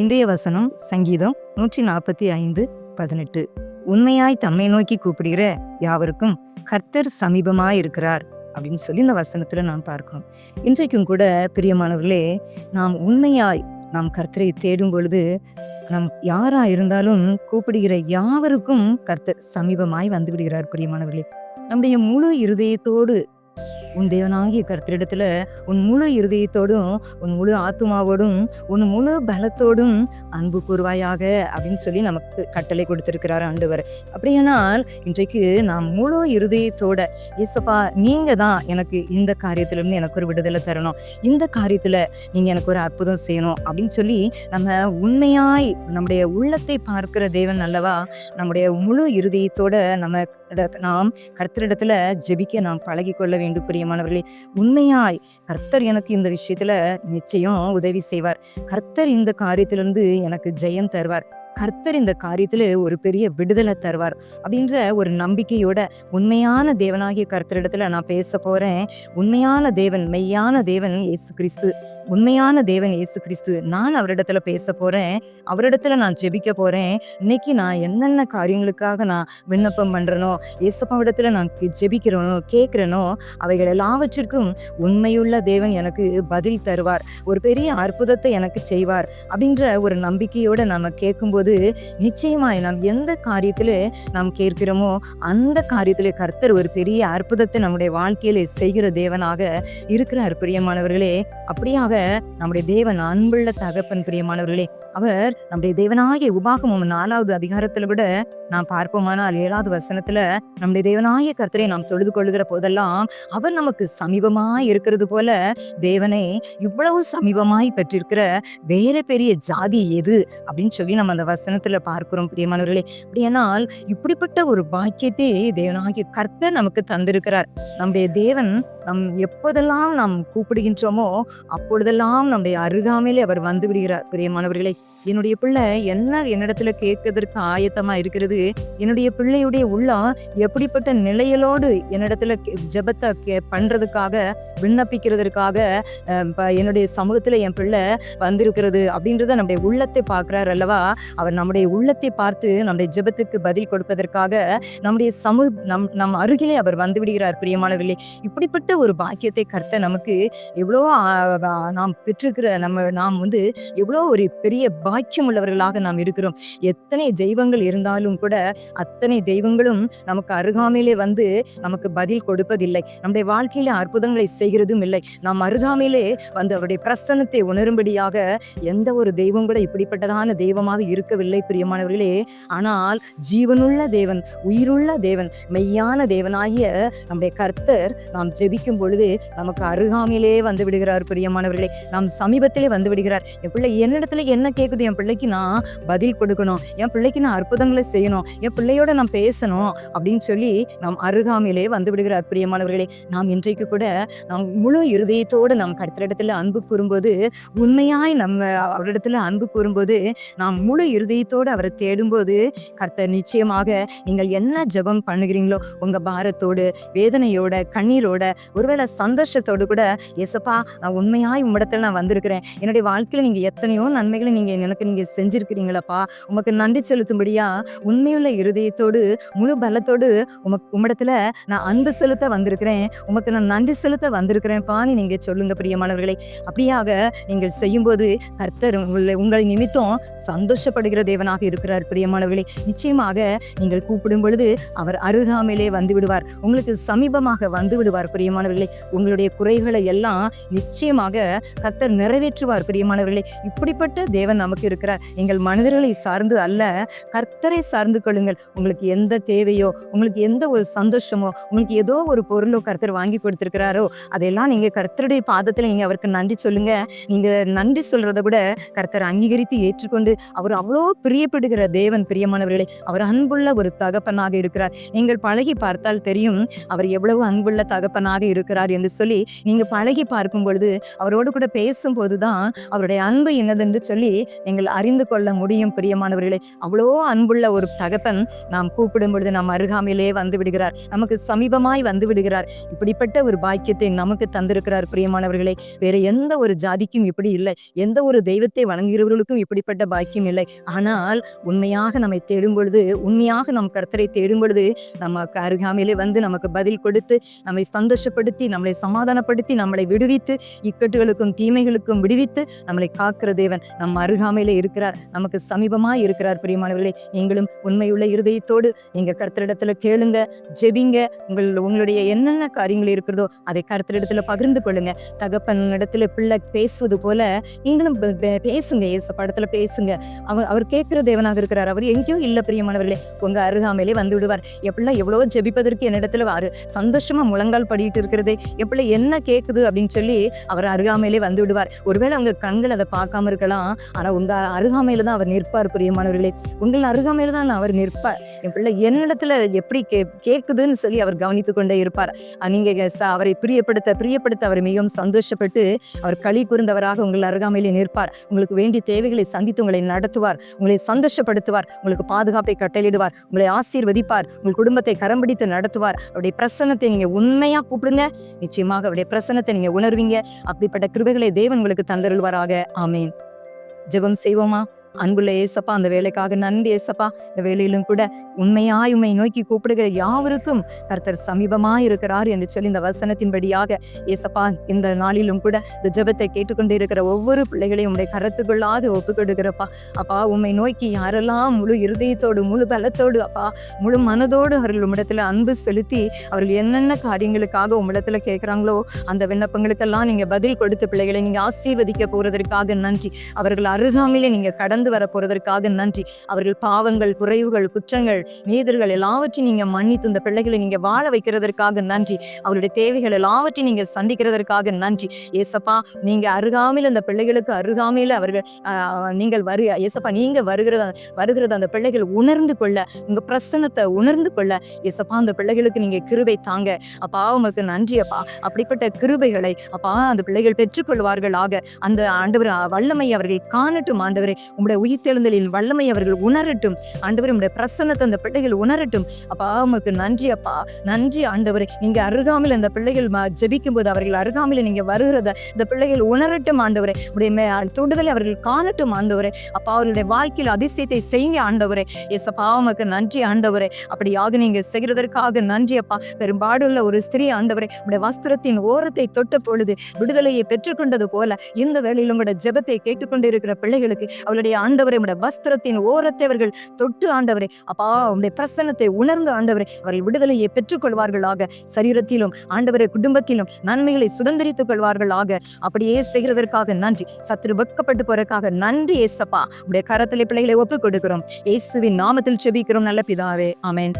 இன்றைய வசனம் சங்கீதம் நூற்றி நாற்பத்தி ஐந்து பதினெட்டு. உண்மையாய் தம்மை நோக்கி கூப்பிடுகிற யாவருக்கும் கர்த்தர் சமீபமாய் இருக்கிறார் அப்படின்னு சொல்லி இந்த வசனத்துல நாம் பார்க்கிறோம். இன்றைக்கும் கூட பிரியமானவர்களே நாம் உண்மையாய் நாம் கர்த்தரை தேடும் பொழுது நம் யாரா இருந்தாலும் கூப்பிடுகிற யாவருக்கும் கர்த்தர் சமீபமாய் வந்து விடுகிறார் பிரியமானவர்களே. நம்முடைய முழு இருதயத்தோடு உன் தேவனாகிய கர்த்தரிடத்துல உன் முழு இருதயத்தோடும் உன் முழு ஆத்துமாவோடும் உன் முழு பலத்தோடும் அன்பு கூறுவாயாக அப்படின்னு சொல்லி நமக்கு கட்டளை கொடுத்திருக்கிறார் ஆண்டவர். அப்படியானால் இன்றைக்கு நாம் முழு இருதயத்தோட இசப்பா நீங்க தான் எனக்கு இந்த காரியத்திலிருந்து எனக்கு ஒரு விடுதலை தரணும். இந்த காரியத்துல நீங்க எனக்கு ஒரு அற்புதம் செய்யணும். அப்படின்னு சொல்லி நம்ம உண்மையாய் நம்முடைய உள்ளத்தை பார்க்கிற தேவன் அல்லவா நம்முடைய முழு இருதயத்தோட நம்ம நாம் கர்த்தரிடத்துல ஜெபிக்க நாம் பழகி கொள்ள வேண்டும் பிரியமானவர்களே. உண்மையாய் கர்த்தர் எனக்கு இந்த விஷயத்துல நிச்சயம் உதவி செய்வார். கர்த்தர் இந்த காரியத்திலிருந்து எனக்கு ஜெயம் தருவார். கர்த்தர் இந்த காரியத்துல ஒரு பெரிய விடுதலை தருவார் அப்படின்ற ஒரு நம்பிக்கையோட உண்மையான தேவனாகிய கர்த்தரிடத்துல நான் பேச போறேன். உண்மையான தேவன் மெய்யான தேவன் இயேசு கிறிஸ்து. உண்மையான தேவன் இயேசு கிறிஸ்து. நான் அவரிடத்துல பேச போறேன். அவரிடத்துல நான் ஜெபிக்க போறேன். இன்னைக்கு நான் என்னென்ன காரியங்களுக்காக நான் விண்ணப்பம் பண்றனோ இயேசப்பாவிடத்துல நான் ஜெபிக்கிறனோ கேட்கிறனோ அவைகள் எல்லாவற்றிற்கும் உண்மையுள்ள தேவன் எனக்கு பதில் தருவார். ஒரு பெரிய அற்புதத்தை எனக்கு செய்வார் அப்படின்ற ஒரு நம்பிக்கையோட நம்ம கேட்கும்போது நிச்சயமாய் நாம் எந்த காரியத்துல நாம் கேட்கிறோமோ அந்த காரியத்திலே கர்த்தர் ஒரு பெரிய அற்புதத்தை நம்முடைய வாழ்க்கையில செய்கிற தேவனாக இருக்கிறார். பிரியமானவர்களே அப்படியாக நம்முடைய தேவன் அன்புள்ள தகப்பன் பிரியமானவர்களே அவர் நம்முடைய தேவனாகிய உபாகமும் நாலாவது அதிகாரத்துல விட நாம் பார்ப்போமானால் ஏழாவது வசனத்துல நம்முடைய தேவனாய கர்த்தரை நாம் தொழுது கொள்ளுகிற போதெல்லாம் அவர் நமக்கு சமீபமாய் இருக்கிறது போல தேவனை இவ்வளவு சமீபமாய் பெற்றிருக்கிற வேற பெரிய ஜாதி எது? அப்படின்னு சொல்லி நம்ம அந்த வசனத்துல பார்க்கிறோம் பிரியமானவர்களே. அப்படியானால் இப்படிப்பட்ட ஒரு பாக்கியத்தை தேவனாகிய கர்த்தர் நமக்கு தந்திருக்கிறார். நம்முடைய தேவன் நம் எப்போதெல்லாம் நாம் கூப்பிடுகின்றோமோ அப்பொழுதெல்லாம் நம்முடைய அருகாமையிலே அவர் வந்து விடுகிறார். பிரியமானவர்களை என்னுடைய பிள்ளை என்ன என்னிடத்துல கேட்கறதற்கு ஆயத்தமா இருக்கிறது? என்னுடைய பிள்ளையுடைய உள்ளம் எப்படிப்பட்ட நிலையலோடு என்னிடத்துல ஜபத்தை ஜெபத்தை கே- பண்றதுக்காக விண்ணப்பிக்கிறதுக்காக ப- என்னுடைய சமூகத்துல என் பிள்ளை வந்திருக்கிறது அப்படின்றத நம்முடைய உள்ளத்தை பார்க்கிறார் அல்லவா? அவர் நம்முடைய உள்ளத்தை பார்த்து நம்முடைய ஜெபத்துக்கு பதில் கொடுப்பதற்காக நம்முடைய சமூக நம் நம் அருகிலே அவர் வந்து விடுகிறார். பிரியமானவர்களே இப்படிப்பட்ட ஒரு பாக்கியத்தை கர்த்த நமக்கு எவ்வளோ நாம் பெற்றிருக்கிற நம்ம நாம் வந்து எவ்வளோ ஒரு பெரிய பாக்கியம் உள்ளவர்களாக நாம் இருக்கிறோம். எத்தனை தெய்வங்கள் இருந்தாலும் கூட அத்தனை தெய்வங்களும் நமக்கு அருகாமையிலே வந்து நமக்கு பதில் கொடுப்பதில்லை. நம்முடைய வாழ்க்கையில அற்புதங்களை செய்கிறதும் இல்லை. நாம் அருகாமையிலே வந்து அவருடைய பிரசன்னத்தை உணரும்படியாக எந்த ஒரு தெய்வம் கூட இப்படிப்பட்டதான தெய்வமாக இருக்கவில்லை பிரியமானவர்களே. ஆனால் ஜீவனுள்ள தேவன் உயிருள்ள தேவன் மெய்யான தேவனாகிய நம்முடைய கர்த்தர் நாம் ஜெபிக்கும் பொழுது நமக்கு அருகாமையிலே வந்து விடுகிறார் பிரியமானவர்களே. நாம் சமீபத்திலே வந்து விடுகிறார். என் பிள்ளை என்னிடத்துல என்ன கேட்குது என் பிள்ளைக்கு நான் பதில் கொடுக்கணும். என் பிள்ளைக்கு நான் அற்புதங்களை செய்யணும். என் பிள்ளையோட நான் பேசணும் அப்படின்னு சொல்லி நாம் அருகாமையிலே வந்து விடுகிறார் பிரியமானவர்களே. நாம் இன்றைக்கு கூட நாம் முழு இருதயத்தோடு நாம் கடத்திடத்துல அன்பு கூறும்போது உண்மையாய் நம்ம அவரிடத்துல அன்பு கூறும்போது நாம் முழு இருதயத்தோடு அவரை தேடும்போது கர்த்தர் நிச்சயமாக நீங்கள் என்ன ஜெபம் பண்ணுகிறீங்களோ உங்க பாரத்தோடு வேதனையோட கண்ணீரோட ஒருவேளை சந்தோஷத்தோடு கூட எசப்பா நான் உண்மையாய் உம்மிடத்தில் நான் வந்திருக்கிறேன். என்னுடைய வாழ்க்கையில் நீங்கள் எத்தனையோ நன்மைகளை நீங்கள் எனக்கு நீங்கள் செஞ்சுருக்கிறீங்களப்பா. உமக்கு நன்றி செலுத்தும்படியா உண்மையுள்ள இருதயத்தோடு முழு பலத்தோடு உமக்கு உம்மிடத்தில் நான் அன்பு செலுத்த வந்திருக்கிறேன். உமக்கு நான் நன்றி செலுத்த வந்திருக்கிறேன்ப்பான்னு நீங்கள் சொல்லுங்க பிரியமானவர்களை. அப்படியாக நீங்கள் செய்யும்போது கர்த்தர் உங்களை உங்கள் நிமித்தம் சந்தோஷப்படுகிற தேவனாக இருக்கிறார் பிரியமானவர்களே. நிச்சயமாக நீங்கள் கூப்பிடும் பொழுது அவர் அருகாமையிலே வந்து விடுவார். உங்களுக்கு சமீபமாக வந்து விடுவார் பிரியமானவர்களே உங்களுடைய குறைகளை எல்லாம் நிச்சயமாக கர்த்தர் நிறைவேற்றுவார் பிரியமானவர்களே. இப்படிப்பட்ட தேவன் நமக்கு இருக்கிறார். எங்கள் மனிதர்களை சார்ந்து அல்ல கர்த்தரை சார்ந்து கொள்ளுங்கள். உங்களுக்கு எந்த தேவையோ உங்களுக்கு எந்த ஒரு சந்தோஷமோ உங்களுக்கு ஏதோ ஒரு பொருளோ கர்த்தர் வாங்கி கொடுத்துருக்கிறாரோ அதெல்லாம் நீங்க கர்த்தருடைய பாதத்துல நீங்க அவருக்கு நன்றி சொல்லுங்க. நீங்க நன்றி சொல்கிறத கூட கர்த்தர் அங்கீகரித்து ஏற்றுக்கொண்டு அவர் அவ்வளோ பிரியப்படுகிற தேவன் பிரியமானவர்களே. அவர் அன்புள்ள ஒரு தகப்பனாக இருக்கிறார். நீங்கள் பழகி பார்த்தால் தெரியும் அவர் எவ்வளவு அன்புள்ள தகப்பனாக இருக்கிறார் என்று சொல்லி நீங்க பழகி பார்க்கும் பொழுது அவரோடு கூட பேசும்போது தான் அவருடைய அன்பு என்னதென்று சொல்லி எங்கள் அறிந்து கொள்ள முடியும் பிரியமானவர்களே. அவ்வளோ அன்புள்ள ஒரு தகப்பன் நாம் கூப்பிடும் பொழுது நம் அருகாமையிலே வந்து விடுகிறார். நமக்கு சமீபமாய் வந்து விடுகிறார். இப்படிப்பட்ட ஒரு பாக்கியத்தை நமக்கு தந்திருக்கிறார் பிரியமானவர்களே. வேற எந்த ஒரு ஜாதிக்கும் இப்படி இல்லை. எந்த ஒரு தெய்வத்தை வணங்குகிறவர்களுக்கும் இப்படிப்பட்ட பாக்கியம் இல்லை. ஆனால் உண்மையாக நம்மை தேடும் பொழுது உண்மையாக நம் கர்த்தரை தேடும் பொழுது நமக்கு அருகாமையிலே வந்து நமக்கு பதில் கொடுத்து நம்மை சந்தோஷப்படுத்தி நம்மளை சமாதானப்படுத்தி நம்மளை விடுவித்து இக்கட்டுகளுக்கும் தீமைகளுக்கும் விடுவித்து நம்மளை காக்கிற தேவன் நம் அருகாமையிலே இருக்கிறார். நமக்கு சமீபமாக இருக்கிறார் பிரியமானவர்களே. நீங்களும் உண்மையுள்ள இருதயத்தோடு நீங்க கர்த்தரிடத்துல கேளுங்க ஜெபிங்க. உங்கள் உங்களுடைய என்னென்ன காரியங்கள் இருக்கிறதோ அதை கர்த்தரிடத்துல பகிர்ந்து கொள்ளுங்க. தகப்பன் இடத்துல பிள்ளை பேசுவது போல நீங்களும் பேசுங்க. ஏச படத்துல பேசுங்க. அவர் அவர் கேட்கிற தேவனாக இருக்கிறார். அவர் எங்கேயோ இல்லை பிரியமானவர்களே. உங்க அருகாமையிலே வந்து விடுவார். எப்படிலாம் எவ்வளோ ஜெபிப்பதற்கு என்னிடத்துல வாரு. சந்தோஷமா முழங்கால் படிட்டு இருக்கிறது எப்படி என்ன கேட்குது அப்படின்னு சொல்லி அவர் அருகாமையிலே வந்து விடுவார். ஒருவேளை அவங்க கண்கள் அதை பார்க்காம இருக்கலாம். ஆனால் உங்கள் அருகாமையில் தான் அவர் நிற்பார் பிரியமானவர்களே. உங்கள் அருகாமையில் தான் அவர் நிற்பார். என் பிள்ளை என்னிடத்துல எப்படி கே கேட்குதுன்னு சொல்லி அவர் கவனித்து கொண்டே இருப்பார். நீங்கள் ச- அவரை பிரியப்படுத்த பிரியப்படுத்த அவர் மிகவும் சந்தோஷப்பட்டு அவர் களி கூர்ந்தவராக உங்கள் அருகாமையிலே நிற்பார். உங்களுக்கு வேண்டிய தேவைகளை சந்தித்து உங்களை நடத்துவார். உங்களை சந்தோஷப்படுத்துவார். உங்களுக்கு பாதுகாப்பை கட்டளிடுவார் உங்களை ஆசீர்வதிப்பார். உங்கள் குடும்பத்தை கரம் பிடித்து நடத்துவார். அவருடைய பிரசன்னத்தை நீங்கள் உண்மையாக கூப்பிடுங்க. நிச்சயமாக அவருடைய பிரசன்னத்தை நீங்க உணர்வீங்க. அப்படிப்பட்ட கிருபைகளை தேவன் உங்களுக்கு தந்தருள்வாராக. ஆமேன். ஜெபம் செய்வோமா? அன்புள்ள ஏசப்பா அந்த வேலைக்காக நன்றி ஏசப்பா. இந்த வேலையிலும் கூட உண்மையாய் உண்மை நோக்கி கூப்பிடுகிற யாவருக்கும் கர்த்தர் சமீபமாய் இருக்கிறார் என்று சொல்லி இந்த வசனத்தின்படியாக ஏசப்பா இந்த நாளிலும் கூட இந்த ஜெபத்தை கேட்டுக்கொண்டு இருக்கிற ஒவ்வொரு பிள்ளைகளையும் உடைய கரத்துக்குள்ளாக ஒப்பு கொடுக்கிறப்பா அப்பா உண்மை நோக்கி யாரெல்லாம் முழு இருதயத்தோடு முழு பலத்தோடு அப்பா முழு மனதோடு அவர்கள் உம்மிடத்துல அன்பு செலுத்தி அவர்கள் என்னென்ன காரியங்களுக்காக உம்மிடத்துல கேட்குறாங்களோ அந்த விண்ணப்பங்களுக்கெல்லாம் நீங்க பதில் கொடுத்து பிள்ளைகளை நீங்க ஆசீர்வதிக்க போறதற்காக நன்றி. அவர்கள் அருகாமையிலே நீங்க கடந்து கடந்து வர போறதற்காக நன்றி. அவர்கள் பாவங்கள் குறைவுகள் குற்றங்கள் மீதர்கள் எல்லாவற்றையும் நீங்க மன்னித்து இந்த பிள்ளைகளை நீங்க வாழ வைக்கிறதற்காக நன்றி. அவருடைய தேவைகள் எல்லாவற்றையும் நீங்க சந்திக்கிறதற்காக நன்றி. ஏசப்பா நீங்க அருகாமையில் அந்த பிள்ளைகளுக்கு அருகாமையில் அவர்கள் நீங்கள் வரு ஏசப்பா நீங்க வருகிறத வருகிறத அந்த பிள்ளைகள் உணர்ந்து கொள்ள உங்க பிரசனத்தை உணர்ந்து கொள்ள. ஏசப்பா அந்த பிள்ளைகளுக்கு நீங்க கிருபை தாங்க. அப்பா உமக்கு நன்றி அப்பா. அப்படிப்பட்ட கிருபைகளை அப்பா அந்த பிள்ளைகள் பெற்றுக்கொள்வார்கள் ஆக அந்த ஆண்டவர் வல்லமை அவர்கள் காணட்டும் ஆண்டவரே. உங்களுடைய உயிர்த்தெழுந்தலின் வல்லமை அவர்கள் உணரட்டும். ஆண்டவர் உடைய பிரசன்னத்தை அந்த பிள்ளைகள் உணரட்டும். அப்பா உமக்கு நன்றி அப்பா. நன்றி ஆண்டவரே. நீங்க அருகாமையில் அந்த பிள்ளைகள் ஜபிக்கும் போது அவர்கள் அருகாமையில் நீங்க வருகிறத இந்த பிள்ளைகள் உணரட்டும் ஆண்டவரே. உடைய தொடுதலை அவர்கள் காணட்டும் ஆண்டவரே. அப்பா அவர்களுடைய வாழ்க்கையில் அதிசயத்தை செய்யுங்க ஆண்டவரே. எசப்பா உமக்கு நன்றி ஆண்டவரே. அப்படியாக நீங்க செய்கிறதற்காக நன்றி அப்பா. பெரும்பாடுள்ள ஒரு ஸ்திரீ ஆண்டவரே உடைய வஸ்திரத்தின் ஓரத்தை தொட்ட பொழுது விடுதலையை பெற்றுக்கொண்டது போல இந்த வேளையில் உங்களோட ஜெபத்தை கேட்டுக்கொண்டு இருக்கிற பிள்ளைகளுக்கு அவளுடைய ஆண்டவரை உடைய வஸ்திரத்தின் ஓரத்தை அவர்கள் தொட்டு ஆண்டவரே. அப்பா உடைய பிரசன்னத்தை உணர்ந்து ஆண்டவரே அவர்கள் விடுதலையை பெற்றுக்கொள்வார்களாக. சரீரத்திலும் ஆண்டவரை குடும்பத்திலும் நன்மைகளை சுதந்திரித்துக் கொள்வார்களாக. அப்படியே செய்கிறதற்காக நன்றி. சத்துரு வெக்கப்பட்டு போறதுக்காக நன்றி ஏசப்பா. உடைய கரத்திலே பிள்ளைகளை ஒப்புக் கொடுக்கிறோம். இயேசுவின் நாமத்தில் செபிக்கிறோம் நல்ல பிதாவே. ஆமென்.